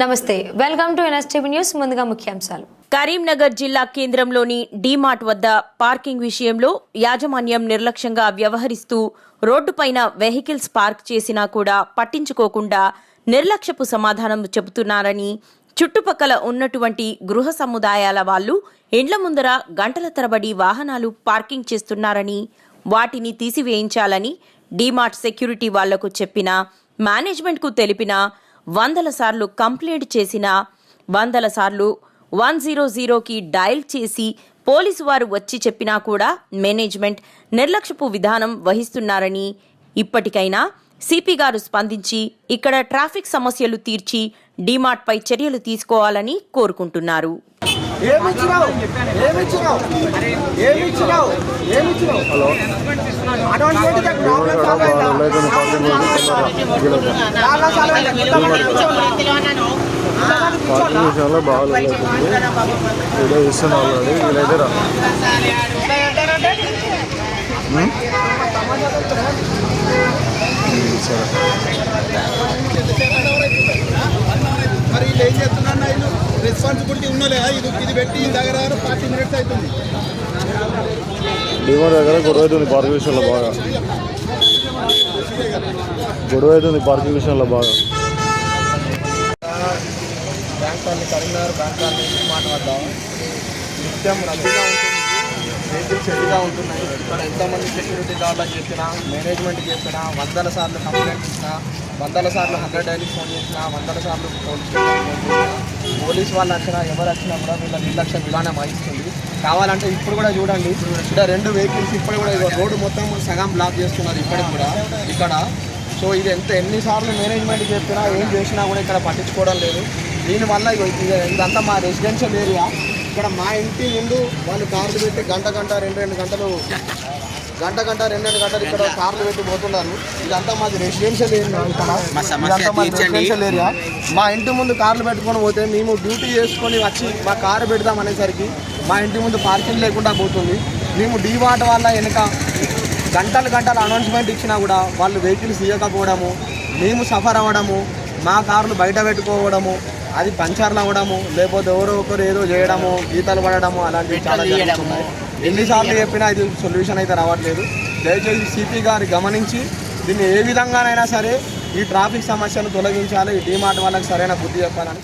నమస్తే welcome to NSTV news ముందుగా ముఖ్యాంశాలు. కరీంనగర్ జిల్లా కేంద్రంలోని డీమార్ట్ వద్ద పార్కింగ్ విషయంలో యాజమాన్యం నిర్లక్ష్యంగా వ్యవహరిస్తూ రోడ్డుపైన వెహికల్స్ పార్క్ చేసినా కూడా పట్టించుకోకుండా నిర్లక్ష్యపు సమాధానం చెబుతున్నారని చుట్టుపక్కల ఉన్నటువంటి గృహ సముదాయాల వాళ్ళు ఇండ్ల ముందర గంటల తరబడి వాహనాలు పార్కింగ్ చేస్తున్నారని వాటిని తీసివేయించాలని డీమార్ట్ సెక్యూరిటీ వాళ్ళకు చెప్పినా మేనేజ్మెంట్కు తెలిపినా వందల సార్లు కంప్లైంట్ చేసినా వందల సార్లు వన్ జీరో జీరోకి డయల్ చేసి పోలీసు వారు వచ్చి చెప్పినా కూడా మేనేజ్మెంట్ నిర్లక్ష్యపు విధానం వహిస్తున్నారని. ఇప్పటికైనా సిపి గారు స్పందించి ఇక్కడ ట్రాఫిక్ సమస్యలు తీర్చి డీమార్ట్పై చర్యలు తీసుకోవాలని కోరుకుంటున్నారు. ఏమిచ్చినావు? పార్కింగ్ విషయంలో బాగాలేదు వీడియో ఇస్తున్నా ఆల్రెడీ వీళ్ళైతే రా మరి వీళ్ళు ఏం చేస్తున్నా వీళ్ళు రెస్పాన్సిబిలిటీ ఉన్నలే ఇది ఇది పెట్టి ఈ దగ్గర ఫార్టీ మినిట్స్ అవుతుంది డిమాండ్ దగ్గర గొడవ అవుతుంది పార్కింగ్ విషయంలో బాగా. గొడవ అవుతుంది పార్కింగ్ విషయంలో బాగా. Bank colony Karimnagar bank colony మాట వద్ద నిత్యం రద్దీగా ఉంటుంది వెహికల్స్ హెవీగా ఉంటున్నాయి ఇక్కడ ఎంతోమంది సెక్యూరిటీ గార్డులకు చెప్పినా మేనేజ్మెంట్కి చెప్పినా వందల సార్లు కంప్లైంట్ ఇచ్చినా వందల సార్లు హండ్రెడ్ డైలీ ఫోన్ చేసినా వందల సార్లు పోలీస్ స్టేషన్ ఫోన్ చేసినా పోలీస్ వాళ్ళు వచ్చినా ఎవరు వచ్చినా కూడా వీళ్ళ నిర్లక్ష్యం ఇలానే వహిస్తుంది కావాలంటే ఇప్పుడు కూడా చూడండి. ఇక్కడ రెండు వెహికల్స్ ఇప్పుడు కూడా రోడ్డు మొత్తం సగం బ్లాక్ చేస్తున్నారు ఇప్పటికి కూడా. ఇక్కడ సో ఇది ఎంత ఎన్నిసార్లు మేనేజ్మెంట్ చెప్పినా ఏం చేసినా కూడా ఇక్కడ పట్టించుకోవడం లేదు. దీనివల్ల ఇదంతా మా రెసిడెన్షియల్ ఏరియా ఇక్కడ మా ఇంటి ముందు వాళ్ళు కార్లు పెట్టి గంట గంట రెండు రెండు గంటలు గంట గంట రెండు రెండు గంటలు ఇక్కడ కార్లు పెట్టి పోతున్నారు. ఇదంతా మాది రెసిడెన్షియల్ ఏరియా ఇక్కడ. ఇదంతా మాది రెసిడెన్షియల్ ఏరియా మా ఇంటి ముందు కార్లు పెట్టుకొని పోతే మేము డ్యూటీ చేసుకొని వచ్చి మా కారు పెడదాం అనేసరికి మా ఇంటి ముందు పార్కింగ్ లేకుండా పోతుంది. మేము డీ వల్ల వెనక గంటలు గంటలు అనౌన్స్మెంట్ ఇచ్చినా కూడా వాళ్ళు వెహికల్స్ ఇవ్వకపోవడము మేము సఫర్ అవ్వడము మా కార్లు బయట పెట్టుకోవడము అది పంచర్లు అవ్వడము లేకపోతే ఎవరో ఒకరు ఏదో చేయడము గీతలు పడడము అలాంటివి చాలా జరుగుతున్నాయి. ఎన్నిసార్లు చెప్పినా ఇది సొల్యూషన్ అయితే రావట్లేదు. దయచేసి సిపి గారు గమనించి దీన్ని ఏ విధంగానైనా సరే ఈ ట్రాఫిక్ సమస్యను తొలగించాలి ఈ డీమార్ట్ వాళ్ళకి సరైన బుద్ధి చెప్పాలని.